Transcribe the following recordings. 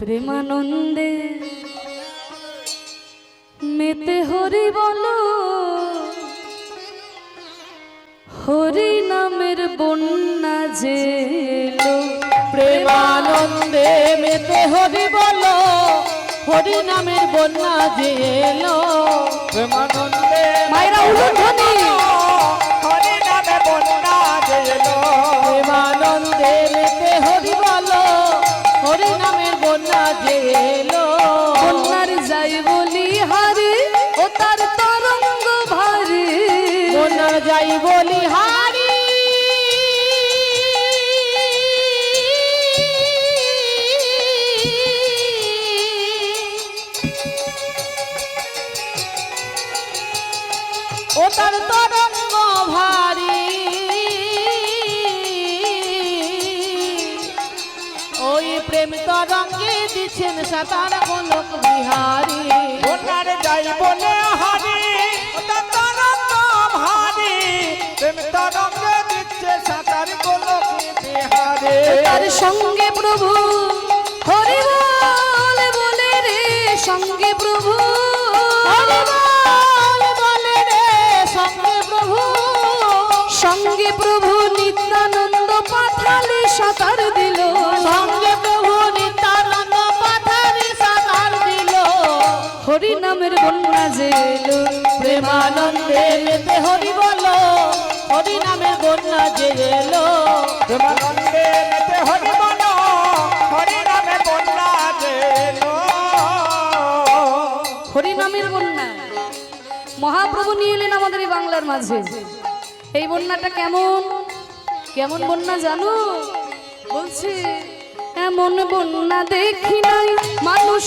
প্রেমানন্দে মেতে হরি বল, হরি নামের বন্যা যে প্রেমানন্দে মেতে হরি বল, হরি নামের বন্যা যে এলো সাতার গোলক বিহারী। বন্যার যাই বলে হারি তার তরঙ্গ ভারী প্রেম তরঙ্গ দিচ্ছে সাঁতার গোলক বিহারে। তার সঙ্গে প্রভু হরি বলে বলে রে সঙ্গে প্রভু হরি বল বলে রে সঙ্গে প্রভু। সঙ্গে প্রভু নিত্যানন্দ পাথালে সাঁতার হরি নামের প্রেমানন্দে মেতে হরি বলো হরি নামের বন্যা এলো। প্রেমানন্দে মেতে হরি বল হরি নামে বন্যা জেলো হরি নামের বন্যা। মহাপ্রভু নিয়ে এলেন আমাদের এই বাংলার মাঝে। এই বন্যাটা কেমন? কেমন বন্যা জানো? বলছে এমন বন্যা দেখি নাই মানুষ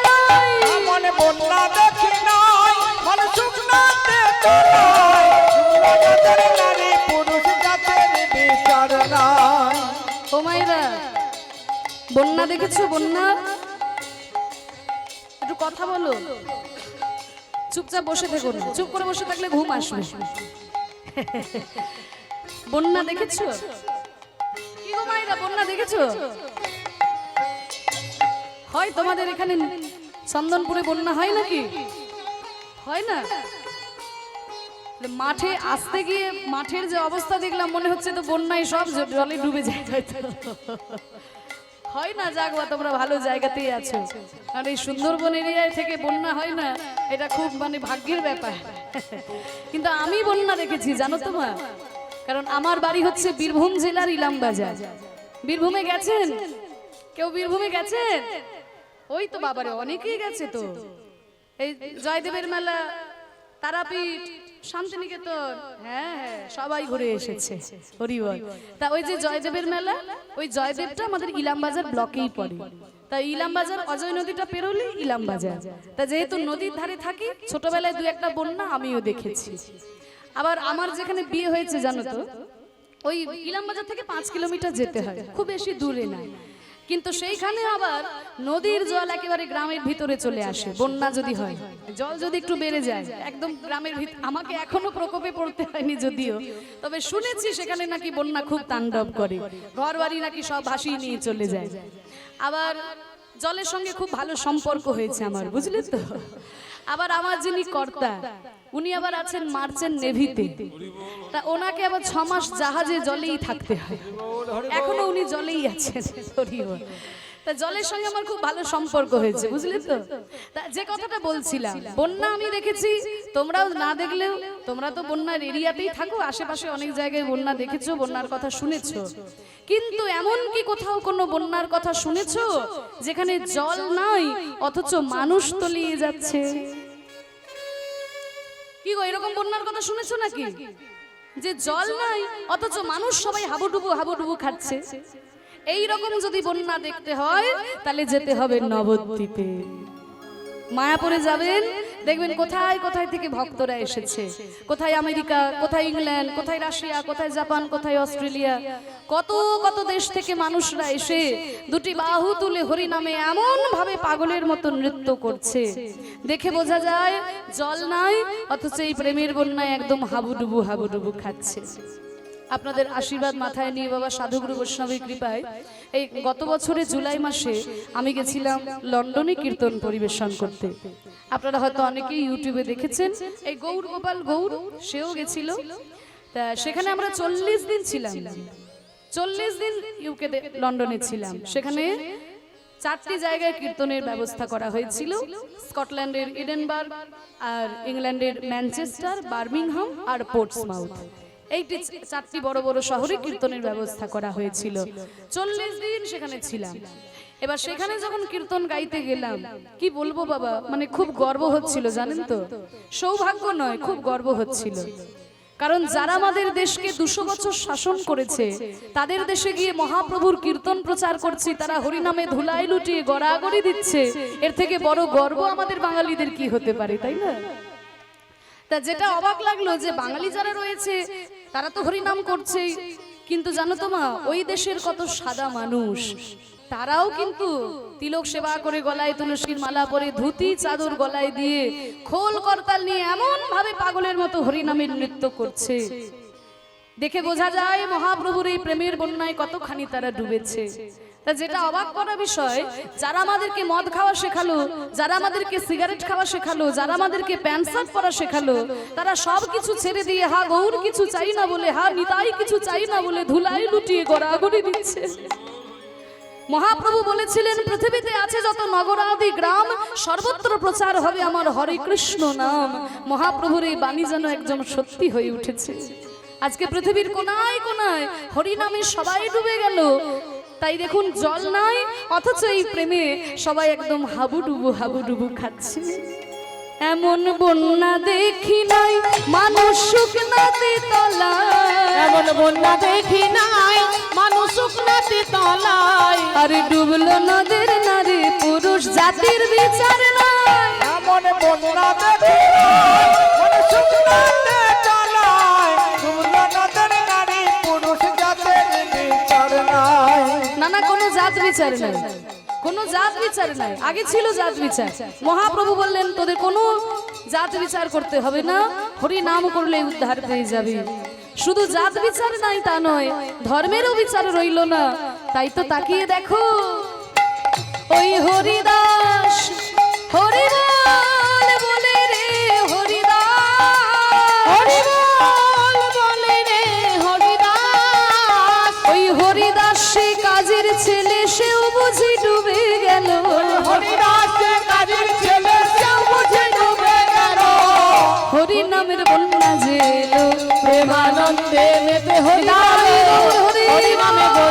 বন্যা দেখেছ, বন্যা? একটু কথা বলো। চুপচাপ বসে থেকো চুপ করে বসে থাকলে ঘুম আসবে। বন্যা দেখেছ? বন্যা দেখেছ? হয় তোমাদের এখানে চন্দনপুরে বন্যা হয় নাকি? হয় না? মাঠে আসতে গিয়ে মাঠের যে অবস্থা দেখলাম, মনে হচ্ছে তো বন্যায় সব জলে ডুবে যায়। হয় না যাক বা তোমরা ভালো জায়গাতেই আছো। আর এই সুন্দরবন এরিয়ায় থেকে বন্যা হয় না, এটা খুব মানে ভাগ্যের ব্যাপার। কিন্তু আমি বন্যা দেখেছি, জানো তো মা? কারণ আমার বাড়ি হচ্ছে বীরভূম জেলার ইলাম বাজার বীরভূমে গেছেন? কেউ বীরভূমে গেছেন? ওই তো বাবারে, অনেকেই গেছে তো। এই জয়দেবের মেলা তারাপীঠ, শান্তিনিকেতন হ্যাঁ হ্যাঁ সবাই ঘুরে এসেছে হরিবল তা ওই যে জয়দেবের মেলা, ওই জয়দেবটা আমাদের ইলামবাজার ব্লকেই পড়ে। তা ইলামবাজার অজয় নদীটা পেরোলে ইলামবাজার তা যেহেতু নদীর ধারে থাকি, ছোটবেলায় দু একটা বন্যা আমিও দেখেছি। আবার আমার যেখানে বিয়ে হয়েছে, জানো তো, ওই ইলামবাজার থেকে পাঁচ কিলোমিটার যেতে হয়, খুব বেশি দূরে না কিন্তু সেইখানে আবার নদীর জল একেবারে গ্রামের ভিতরে চলে আসে বন্যা যদি হয়। জল যদি একটু বেড়ে যায় একদম গ্রামের ভিতর আমাকে এখনও প্রকোপে পড়তে হয়নি যদিও। তবে শুনেছি সেখানে নাকি বন্যা খুব তাণ্ডব করে। ঘর বাড়ি নাকি সব ভাসিয়ে নিয়ে চলে যায়। আবার জলের সঙ্গে খুব ভালো সম্পর্ক হয়েছে আমার বুঝলে তো? আবার আমার যিনি কর্তা উনি আবার আছেন মার্চেন্ট নেভিতে। তা ওনাকে আবার ছমাস মাস জাহাজে জলেই থাকতে হয় এখনও উনি জলেই আছেন। তা জলের সঙ্গে আমার খুব ভালো সম্পর্ক হয়েছে বুঝলে তো? তা? যে কথাটা বলছিলাম বন্যা আমি দেখেছি তোমরাও না দেখলেও তোমরা তো বন্যার এরিয়াতেই থাকো আশেপাশে অনেক জায়গায় বন্যা দেখেছ বন্যার কথা শুনেছো। কিন্তু এমন কি কোথাও কোনো বন্যার কথা শুনেছো যেখানে জল নাই অথচ মানুষ তলিয়ে যাচ্ছে। কি গো এরকম বন্যার কথা শুনেছো নাকি? যে জল নাই অথচ মানুষ সবাই হাবুডুবু হাবুডুবু খাচ্ছে। এই রকম যদি বন্যা দেখতে হয়, তাহলে যেতে হবে নবদ্বীপে। মায়াপুরে যাবেন, দেখবেন কোথায় কোথায় থেকে ভক্তরা এসেছে। কোথায় আমেরিকা, কোথায় ইংল্যান্ড, কোথায় রাশিয়া, কোথায় জাপান, কোথায় অস্ট্রেলিয়া। কত কত দেশ থেকে মানুষরা এসে দুটি বাহু তুলে হরি নামে এমন ভাবে পাগলের মতো নৃত্য করছে। দেখে বোঝা যায়, জল নাই, অথচ এই প্রেমের বন্যায় একদম হাবুডুবু হাবুডুবু খাচ্ছে। আপনাদের আশীর্বাদ মাথায় নিয়ে বাবা সাধুগুরু বৈষ্ণবের কৃপায় এই গত বছরে জুলাই মাসে আমি গেছিলাম লন্ডনে কীর্তন পরিবেশন করতে। আপনারা হয়তো অনেকেই ইউটিউবে দেখেছেন এই গৌর গোপাল গৌর সেও গেছিল। তা সেখানে আমরা চল্লিশ দিন ছিলাম। চল্লিশ দিন ইউকে লন্ডনে ছিলাম। সেখানে চারটি জায়গায় কীর্তনের ব্যবস্থা করা হয়েছিল। স্কটল্যান্ডের ইডেনবার্গ আর ইংল্যান্ডের ম্যানচেস্টার বার্মিংহাম আর পোর্টসমাউথ এইটি চারটি বড় বড় শহরে কীর্তনের ব্যবস্থা করা হয়েছিল। চল্লিশ দিন সেখানে ছিলাম। এবার সেখানে যখন কীর্তন গাইতে গেলাম, কি বলব বাবা? মানে খুব গর্ব হচ্ছিল, জানেন তো? সৌভাগ্য নয়, খুব গর্ব হচ্ছিল। কারণ যারা আমাদের দেশকে দুশো বছর শাসন করেছে, তাদের দেশে গিয়ে মহাপ্রভুর কীর্তন প্রচার করছি, তারা হরিনামে ধুলাই লুটিয়ে গড়াগড়ি দিচ্ছে, এর থেকে বড় গর্ব আমাদের বাঙালিদের কি হতে পারে, তাই না? তা যেটা অবাক লাগল যে বাঙালি যারা রয়েছে তারা তো হরিনাম করছে কিন্তু জানো তো মা, ওই দেশের কত সাদা মানুষ। তারাও কিন্তু তিলক সেবা করে গলায় তুলসীর মালা পরে ধুতি, চাদর গলায় দিয়ে খোল করতাল নিয়ে এমন ভাবে পাগলের মতো হরিনামের নৃত্য করছে। দেখে বোঝা যায় মহাপ্রভুর এই প্রেমের বন্যায় কতখানি তারা ডুবেছে। তা যেটা অবাক করা বিষয়, যারা আমাদেরকে মদ খাওয়া শেখালো, যারা আমাদেরকে সিগারেট খাওয়া শেখালো, যারা আমাদেরকে প্যান্ট শার্ট পরা শেখালো, তারা সব কিছু ছেড়ে দিয়ে হা গৌর কিছু চাই না বলে, হা নিতাই কিছু চাই না বলে ধুলাই লুটিয়ে গড়াগড়ি দিচ্ছে। মহাপ্রভু বলেছিলেন, পৃথিবীতে আছে যত নগরাদি গ্রাম, সর্বত্র প্রচার হবে আমার হরে কৃষ্ণ নাম। মহাপ্রভুর এই বাণী যেন একজন সত্যি হয়ে উঠেছে। আজকে পৃথিবীর কোনায় কোনায় হরিনামে সবাই ডুবে গেল তাই দেখুন জল নাই অথচ এই প্রেমে সবাই একদম হাবুডুবু হাবুডুবু খাচ্ছে। এমন বন্যা দেখি নাই মানুষ শুকনাতে তলা এমন বন্যা দেখি নাই মানুষ শুকনাতে তলায়। আরে ডুবলো নদের নারী পুরুষ জাতির বিচার নাই। এমন বন্যা দেখি নাই, মন শুকনাতে কোনো জাত বিচার নাই। কোনো জাত বিচার নাই। আগে ছিল জাত বিচার। মহাপ্রভু বললেন, তোদের কোনো জাত বিচার করতে হবে না। হরি নাম করলে উদ্ধার পেয়ে যাবে। শুধু জাত বিচার নাই তা নয়, ধর্মেরও বিচার রইল না। তাই তো তাকিয়ে দেখো, ওই হরিদাস হরিবল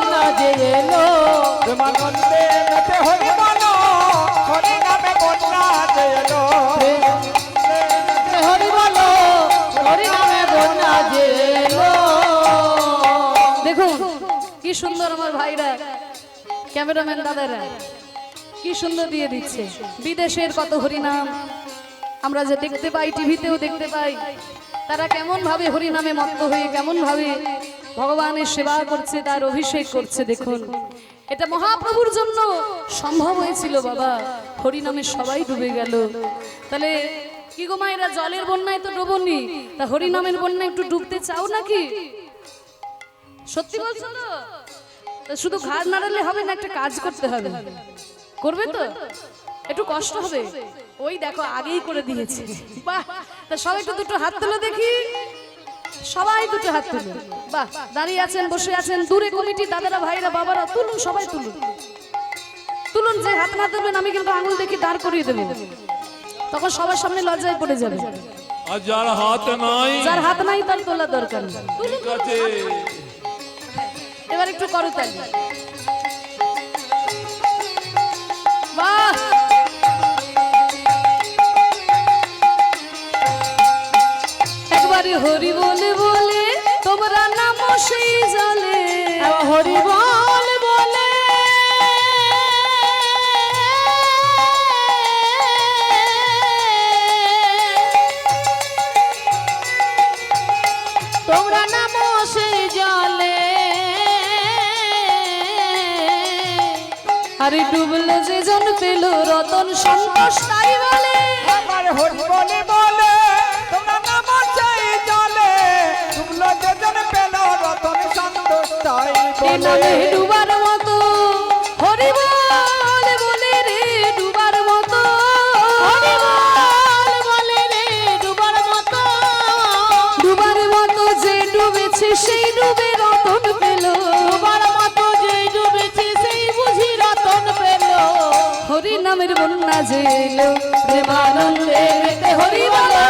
নামে যে এলো। প্রেমানন্দে মেতে হরি বলো, হরি নামে বন্যা যে এলো। হরি বলো হরি নামে বন্যা যে এলো। দেখুন কি সুন্দর আমার ভাইরা ক্যামেরাম্যান দাদারা কি সুন্দর দিয়ে দিচ্ছে। বিদেশের কত হরিনাম আমরা যে দেখতে পাই টিভিতেও দেখতে পাই তারা কেমন ভাবে হরিনামে মত্ত হয়ে কেমন ভাবে ভগবানের সেবা করছে, তার অভিষেক করছে, দেখুন। এটা মহাপ্রভুর জন্য সম্ভব হয়েছিল, বাবা। হরিনামে সবাই ডুবে গেল। তাহলে কি গো মায়েরা, জলের বন্যায় তো ডুবনি? তা হরিনামের বন্যায় একটু ডুবতে চাও নাকি? সত্যি বলছো তো? তা শুধু ঘাড় নাড়ালে হবে না, একটা কাজ করতে হবে। করবে তো? একটু কষ্ট হবে। ওই দেখো, আগেই করে দিয়েছি। বাহ! তা সবাই একটু দুটো হাত তুলো দেখি। সবাই দুটো হাত তুলো বাহ দাঁড়িয়ে আছেন বসে আছেন দূরে কমিটি দাদারা ভাইরা বাবারা তুলুন সবাই তুলুন। তুলুন যে হাত না তুলবেন আমি কিন্তু আঙুল দেখি দাঁড় করিয়ে দেবো। তখন সবার সামনে লজ্জায় পড়ে যাবে। আর যার হাত নাই যার হাত নাই তার তোলা দরকার ঠিক আছে। এবার একটু করো তাই বাহ! একবারে হরি সেই জলে হরিবল বলে তোমরা জলে। আরে ডুবলো যে জন পেল রতন সন্তোষ তাই বলে। আবার হরিবলে বলে ডুবার মতো হরি বল বলে রে ডুবার মতো হরিবল বলে রে ডুবার মতো। ডুবার মতো যে ডুবেছে সেই ডুবে রতন পেল। ডুবার মতো ডুবেছে সেই বুঝি রতন পেল। হরি নামের বন্যা যে এলো প্রেমানন্দে হরি বলো